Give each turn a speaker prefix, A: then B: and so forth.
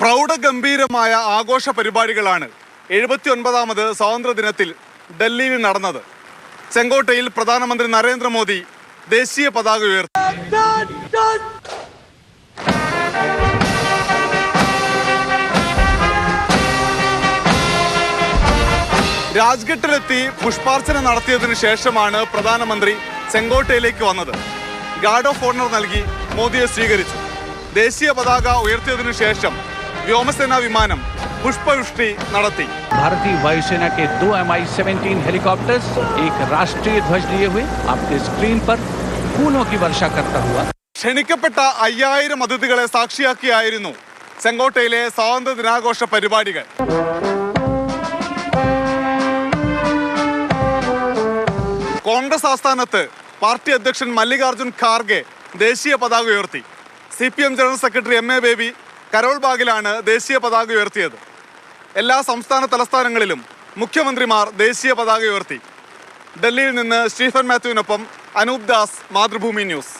A: പ്രൗഢഗംഭീരമായ ആഘോഷ പരിപാടികളാണ് എഴുപത്തി ഒൻപതാമത് സ്വാതന്ത്ര്യ ദിനത്തിൽ ഡൽഹിയിൽ നടന്നത്. ചെങ്കോട്ടയിൽ പ്രധാനമന്ത്രി നരേന്ദ്രമോദി ദേശീയ പതാക ഉയർത്തി. രാജ്ഘട്ടിലെത്തി പുഷ്പാർച്ചന നടത്തിയതിനു ശേഷമാണ് പ്രധാനമന്ത്രി ചെങ്കോട്ടയിലേക്ക് വന്നത്. ഗാർഡ് ഓഫ് ഓണർ നൽകി മോദിയെ സ്വീകരിച്ചു. ദേശീയ പതാക ഉയർത്തിയതിനു ശേഷം വ്യോമസേനാ വിമാനം പുഷ്പവൃഷ്ടി നടത്തി
B: भारतीय वायुसेना के दो एम आई सेवेंटीन हेलीकॉप्टर्स एक राष्ट्रीय ध्वज लिए हुए आपके स्क्रीन पर फूलों की वर्षा करता हुआ
A: ക്ഷണിക്കപ്പെട്ട അയ്യായിരം അതിഥികളെ സാക്ഷിയാക്കിയായിരുന്നു ചെങ്കോട്ടയിലെ സ്വാതന്ത്ര്യ ദിനാഘോഷ പരിപാടികൾ കോൺഗ്രസ് ആസ്ഥാനത്ത് പാർട്ടി അധ്യക്ഷൻ മല്ലികാർജുൻ ഖാർഗെ ദേശീയ പതാക ഉയർത്തി C P M general secretary M A Baby Carol ബാഗിലാണ് ദേശീയ പതാക ഉയർത്തിയത്. എല്ലാ സംസ്ഥാന തലസ്ഥാനങ്ങളിലും മുഖ്യമന്ത്രിമാർ ദേശീയ പതാക ഉയർത്തി. ഡൽഹിയിൽ നിന്ന് സ്റ്റീഫൻ മാത്യുവിനൊപ്പം അനൂപ് ദാസ് മാതൃഭൂമി ന്യൂസ്.